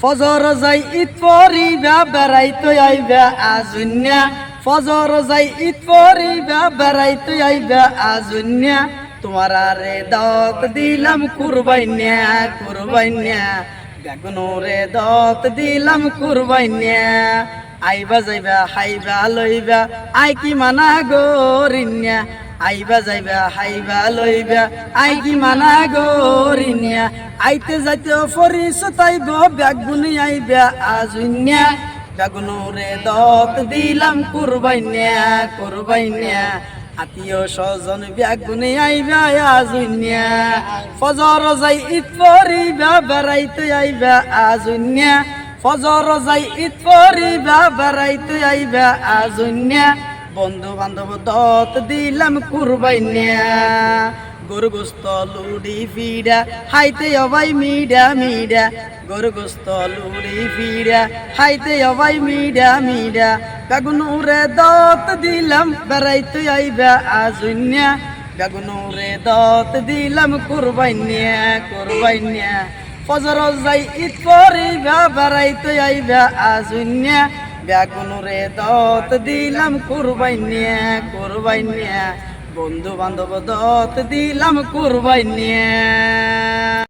ফজর যাই ঈদ পরিবা বেড়াইতে আইবা আজুন্যা। ফজর যাই ঈদ পরিবা বেড়াইতে আইবা আজুন্যা। তোমার আরে দত দিলাম কুরবাইন্যা কুরবাইন্যা বেগুনো রে দত দিলাম কুরবাইন্যা আইবা যাইবা, হাইবা লইবা, আই কি মানা গরিন্যা আইবা যাইবা হাইবা লইবা। আই কি মানা গরিন্যা আইতে যাইতে ফরিসতাইব বেগুনি আইবা আজুন্যা বেগুনো রে দত দিলাম কুরবাইন্যা কুরবাইন্যা। আত্মীয় স্বজন বেগুনি আইবা আজুনিয়া ফজর যাই ঈদ পরিবা বেড়াইতে আইবা আজুনিয়া ফজর যাই ঈদ পরিবা বেড়াইতে আইবা আজুন্যা বন্ধু বান্ধব দত দিলাম কুরবাইন্যা। গরু গোস্ত লুড়ি ফিডা, হাইতে অবাই মিডা মিডা। গরু গোস্ত লুড়ি ফিডা, হাইতে অবাই মিডা মিডা। বেগুনুরে দত দিলাম, বেড়াইতে আইবা আজুন্যা বেগুনুরে দত দিলাম কুরবাইন্যা কুরবাইন্যা। ফজর যাই ঈদ পরিবা বেড়াইতে আইবা আজুন্যা বেগুনুরে দত দিলাম কুরবাইনিয়া কুরবাইনিয়া বন্ধু বান্ধব দত দিলাম কুরবাইন্যা